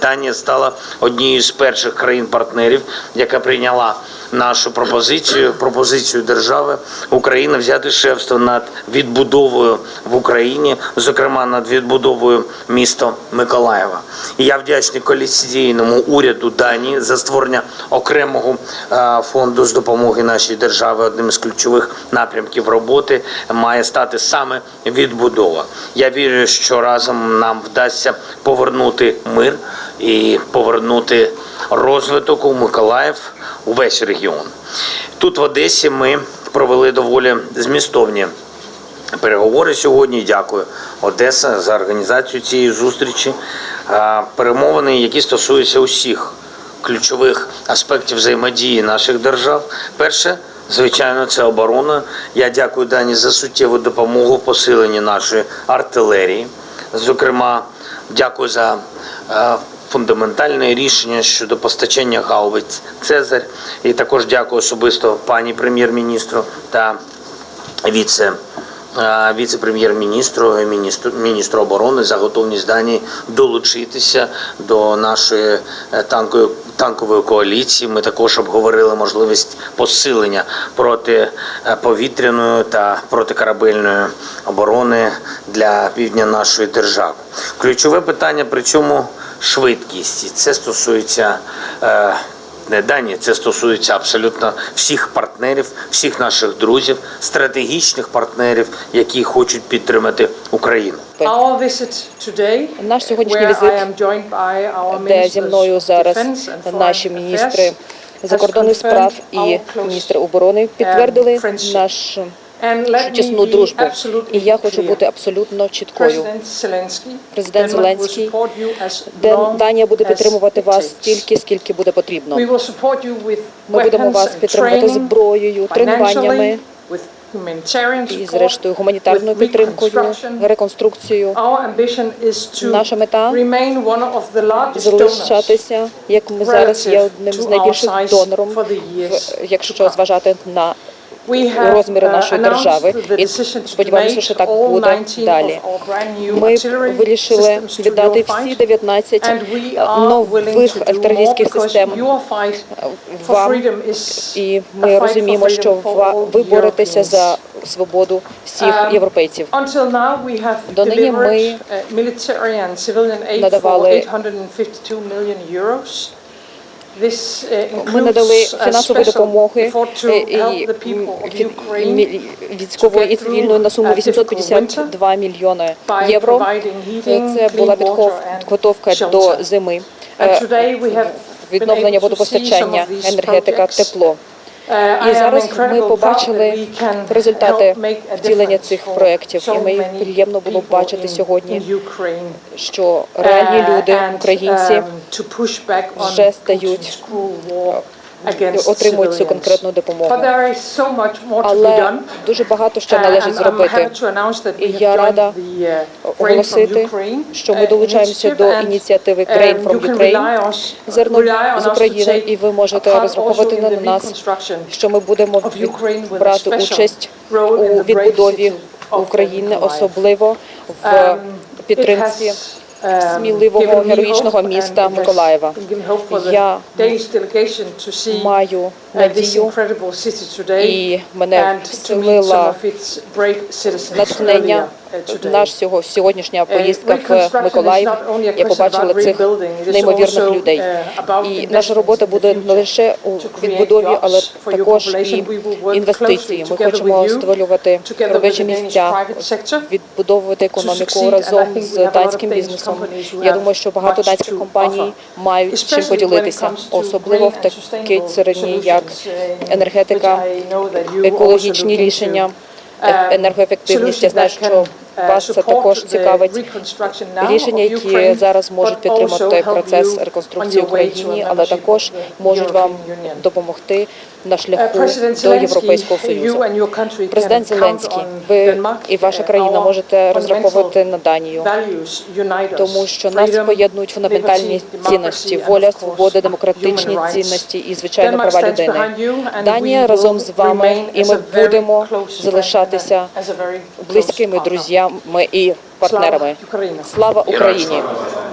Данія стала однією з перших країн-партнерів, яка прийняла нашу пропозицію, пропозицію держави України взяти шефство над відбудовою в Україні, зокрема над відбудовою міста Миколаєва. І я вдячний коаліційному уряду Данії за створення окремого е, фонду з допомоги нашій державі. Одним з ключових напрямків роботи має стати саме відбудова. Я вірю, що разом нам вдасться повернути мир і повернути розвиток у Миколаїв увесь регіон. Тут в Одесі ми провели доволі змістовні переговори сьогодні. Дякую Одеса за організацію цієї зустрічі. Перемовини, які стосуються усіх ключових аспектів взаємодії наших держав. Перше, звичайно, це оборона. Я дякую Дані за суттєву допомогу в посиленні нашої артилерії. Зокрема, дякую за е, фундаментальне рішення щодо постачання гаубиць Цезарь. І також дякую особисто пані прем'єр-міністру та віце. е, Віце-прем'єр-міністру, міністру, міністру оборони за готовність Данії долучитися до нашої е, танкової коаліції. Ми також обговорили можливість посилення протиповітряної та протикорабельної оборони для півдня нашої держави. Ключове питання при цьому швидкість. І це стосується е, не Данії, це стосується абсолютно всіх партнерів, всіх наших друзів, стратегічних партнерів, які хочуть підтримати Україну. Наш сьогоднішній where візит, де зі мною зараз наші міністри закордонних справ і confirmed our міністр close оборони підтвердили friendship. Be дружбу. І я хочу бути абсолютно чіткою. Президент Зеленський, Данія буде підтримувати вас стільки, скільки буде потрібно. Ми будемо вас підтримувати зброєю, тренуваннями і, зрештою, гуманітарною підтримкою, реконструкцією. Наша мета Залишатися, як ми зараз є одним з найбільших донором, якщо зважати на Uh, нашої держави. І сподіваємося, що так буде 19 далі. Ми вирішили віддати всі fight. 19 And we are willing нових артилерійських систем вам. І ми розуміємо, що ви боретеся за свободу всіх Um, європейців. Have Донині ми delivered uh, military and civilian aid for надавали Ми надали фінансової допомоги е, військової і цивільної на суму a difficult 852 мільйони євро. Е, Це була підготовка до зими. Е, Відновлення водопостачання, енергетика, тепло. I І зараз ми побачили результати втілення цих проєктів. І мені приємно було бачити сьогодні, що реальні Uh, люди, українці, um, вже стають, Отримують цю конкретну допомогу. Але дуже багато що Uh, належить зробити. І я рада uh, оголосити, що ми uh, долучаємося до ініціативи um, Grain from Ukraine, зерно з України, і ви можете розраховувати на нас, що ми будемо брати участь у відбудові України, особливо в Um, підтримці um, сміливого, героїчного міста Миколаєва. Я маю uh, today і мене citizens натхнення uh, наш сього сьогоднішня Uh, поїздка в Миколаїв. Я побачила цих неймовірних людей. uh, І наша робота буде не лише у відбудові, але також і інвестиції. Ми хочемо створювати робочі місця, відбудовувати економіку разом з данським бізнесом. Я думаю, що багато данських компаній мають чим поділитися, особливо в такій царині, як uh, енергетика, екологічні рішення, Um, е- енергоефективність. Я знаю, що uh, вас це також цікавить. Рішення, які зараз можуть підтримати процес реконструкції Україні, але також можуть вам допомогти на Uh, шляху до Європейського Союзу. Президент Зеленський, ви і ваша uh, країна можете розраховувати на Данію, тому що нас поєднують фундаментальні цінності: воля, свобода, демократичні цінності і звичайно права людини. Данія разом з вами, і ми будемо залишатися близькими partner. Друзями і Слава партнерами. Україні! Слава Україні! слава!